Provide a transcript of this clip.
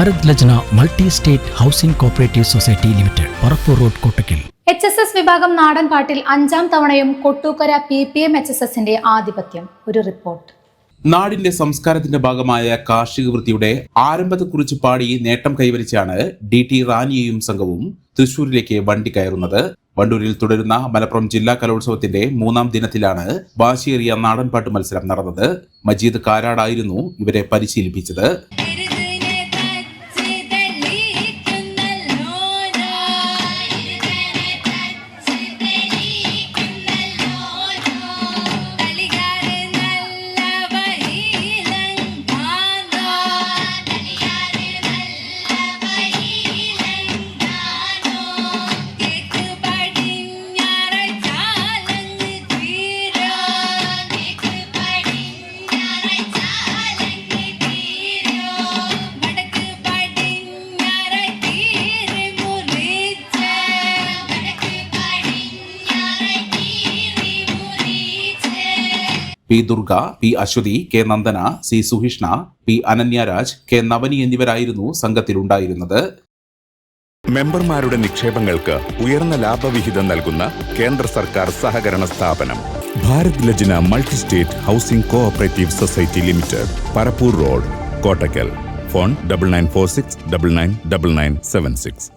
Bharat Lajna multi state housing cooperative society limited Parappur road Kottakkal. H S S വിഭാഗം നാടൻ പാട്ടിൽ അഞ്ചാം തവണയും Kottukkara P P M H S എസിന്റെ ആധിപത്യം. ഒരു റിപ്പോർട്ട്. നാടിന്റെ സംസ്കാരത്തിന്റെ ഭാഗമായ കാർഷിക വൃത്തിയുടെ ആരംഭത്തെക്കുറിച്ച് പാടി നേട്ടം കൈവരിച്ചാണ് ഡി ടി റാനിയയും സംഘവും തൃശൂരിലേക്ക് വണ്ടി കയറുന്നത്. വണ്ടൂരിൽ തുടരുന്ന മലപ്പുറം ജില്ലാ കലോത്സവത്തിന്റെ മൂന്നാം ദിനത്തിലാണ് വാശിയേറിയ നാടൻപാട്ട് മത്സരം നടന്നത്. മജീദ് കാരാടായിരുന്നു ഇവരെ പരിശീലിപ്പിച്ചത്. P Durga P Aswathy K Nandana C Suhishna P Ananyaraj K Navani എന്നിവരായിരുന്നു സംഘത്തിലുണ്ടായിരുന്നത്. മെമ്പർമാരുടെ നിക്ഷേപങ്ങൾക്ക് ഉയർന്ന ലാഭവിഹിതം നൽകുന്ന കേന്ദ്ര സർക്കാർ സഹകരണ സ്ഥാപനം. Bharat Lajna multi state housing cooperative society limited Parappur road Kottakkal phone double nine four six double nine double nine seven six.